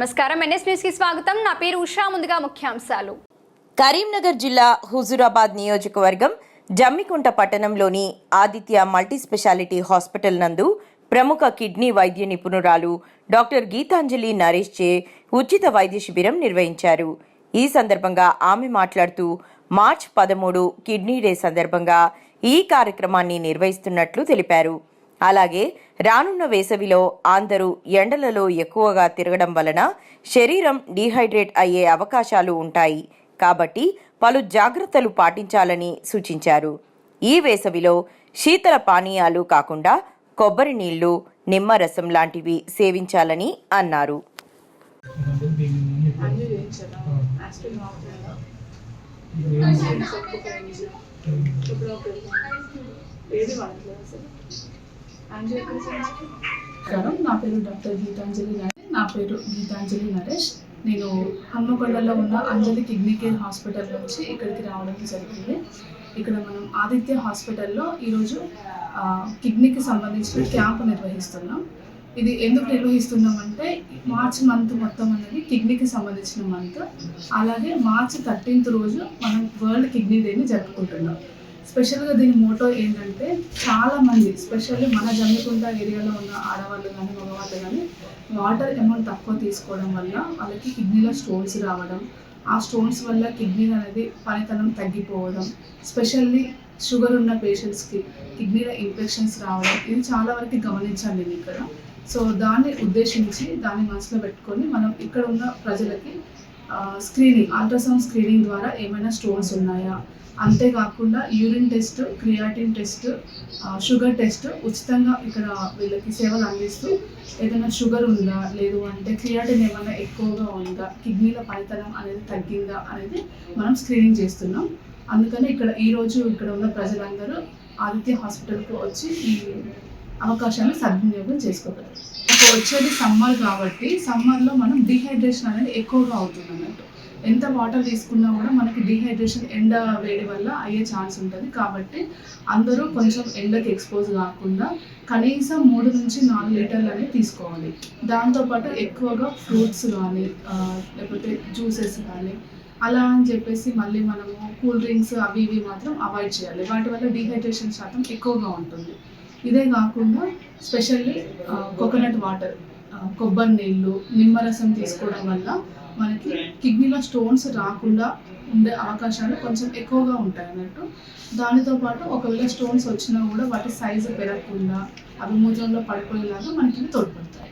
నమస్కారం. ఎన్ఎస్ న్యూస్కి స్వాగతం. నా పేరు ఉషా. ముందుగా ముఖ్యాంశాలు. కరీంనగర్ జిల్లా హుజూరాబాద్ నియోజకవర్గం జమ్మికుంట పట్టణంలోని ఆదిత్య మల్టీ స్పెషాలిటీ హాస్పిటల్ నందు ప్రముఖ కిడ్నీ వైద్య నిపుణురాలు డాక్టర్ గీతాంజలి నరేష్ చే ఉచిత వైద్య శిబిరం నిర్వహించారు. ఈ సందర్భంగా ఆమె మాట్లాడుతూ మార్చ్ పదమూడు కిడ్నీ డే సందర్భంగా ఈ కార్యక్రమాన్ని నిర్వహిస్తున్నట్లు తెలిపారు. అలాగే రానున్న వేసవిలో అందరూ ఎండలలో ఎక్కువగా తిరగడం వలన శరీరం డీహైడ్రేట్ అయ్యే అవకాశాలు ఉంటాయి. కాబట్టి పలు జాగ్రత్తలు పాటించాలని సూచించారు. ఈ వేసవిలో శీతల పానీయాలు కాకుండా కొబ్బరి నీళ్ళు నిమ్మరసం లాంటివి సేవించాలని అన్నారు. ఇప్పుడు ఒక ఏది నమస్కారం. నా పేరు డాక్టర్ గీతాంజలి నరేష్. నా పేరు గీతాంజలి నరేష్. నేను హన్మకొండలో ఉన్న అంజలి కిడ్నీ కేర్ హాస్పిటల్ నుంచి ఇక్కడికి రావడం జరిగింది. ఇక్కడ మనం ఆదిత్య హాస్పిటల్లో ఈరోజు కిడ్నీకి సంబంధించిన క్యాంప్ నిర్వహిస్తున్నాం. ఇది ఎందుకు నిర్వహిస్తున్నాం అంటే మార్చ్ మంత్ మొత్తం అనేది కిడ్నీకి సంబంధించిన మంత్. అలాగే మార్చ్ థర్టీన్త్ రోజు మనం వరల్డ్ కిడ్నీ డేని జరుపుకుంటున్నాం. స్పెషల్గా దీని మోటో ఏంటంటే చాలా మంది స్పెషల్లీ మన జమ్మికుంట ఏరియాలో ఉన్న ఆడవాళ్ళు కానీ మగవాళ్ళు కానీ వాటర్ అమౌంట్ తక్కువ తీసుకోవడం వల్ల వాళ్ళకి కిడ్నీలో స్టోన్స్ రావడం ఆ స్టోన్స్ వల్ల కిడ్నీ అనేది పనితనం తగ్గిపోవడం స్పెషల్లీ షుగర్ ఉన్న పేషెంట్స్కి కిడ్నీలో ఇన్ఫెక్షన్స్ రావడం ఇది చాలా వరకు గమనించాను నేను ఇక్కడ. సో దాన్ని ఉద్దేశించి దాన్ని మనసులో పెట్టుకొని మనం ఇక్కడ ఉన్న ప్రజలకి స్క్రీనింగ్ అల్ట్రాసౌండ్ స్క్రీనింగ్ ద్వారా ఏమైనా స్టోన్స్ ఉన్నాయా? అంతేకాకుండా urine test creatinine test sugar test ఉచితంగా ఇక్కడ వీళ్ళకి సేవలు అందిస్తూ ఏదైనా షుగర్ ఉందా? లేదు అంటే క్రియాటిన్ ఏమైనా ఎక్కువగా ఉందా? కిడ్నీల పనితనం అనేది తగ్గిందా? అనేది మనం స్క్రీనింగ్ చేస్తున్నాం. అందుకని ఇక్కడ ఈరోజు ఇక్కడ ఉన్న ప్రజలందరూ ఆదిత్య హాస్పిటల్కి వచ్చి ఈ అవకాశాన్ని సద్వినియోగం చేసుకోగలరు ఇప్పుడు వచ్చేది సమ్మర్ కాబట్టి సమ్మర్లో మనం డిహైడ్రేషన్ అనేది ఎక్కువగా అవుతుంది అన్నట్టు ఎంత వాటర్ తీసుకున్నా కూడా మనకి డిహైడ్రేషన్ ఎండ వేడి వల్ల అయ్యే ఛాన్స్ ఉంటుంది. కాబట్టి అందరూ కొంచెం ఎండకి ఎక్స్పోజ్ కాకుండా కనీసం మూడు నుంచి నాలుగు లీటర్లు అనేది తీసుకోవాలి. దాంతోపాటు ఎక్కువగా ఫ్రూట్స్ కానీ లేకపోతే జ్యూసెస్ కానీ అలా అని చెప్పేసి మళ్ళీ మనము కూల్ డ్రింక్స్ అవి ఇవి మాత్రం అవాయిడ్ చేయాలి. వాటి వల్ల డిహైడ్రేషన్ శాతం ఎక్కువగా ఉంటుంది. ఇదే కాకుండా స్పెషల్లీ కోకోనట్ వాటర్ కొబ్బరి నీళ్ళు నిమ్మరసం తీసుకోవడం వల్ల మనకి కిడ్నీలో స్టోన్స్ రాకుండా ఉండే అవకాశాలు కొంచెం ఎక్కువగా ఉంటాయి అన్నట్టు. దానితో పాటు ఒకవేళ స్టోన్స్ వచ్చినా కూడా వాటి సైజు పెరగకుండా అవి మూత్రంలో పడిపోయేలాగా మనకి ఇవి తోడ్పడతాయి.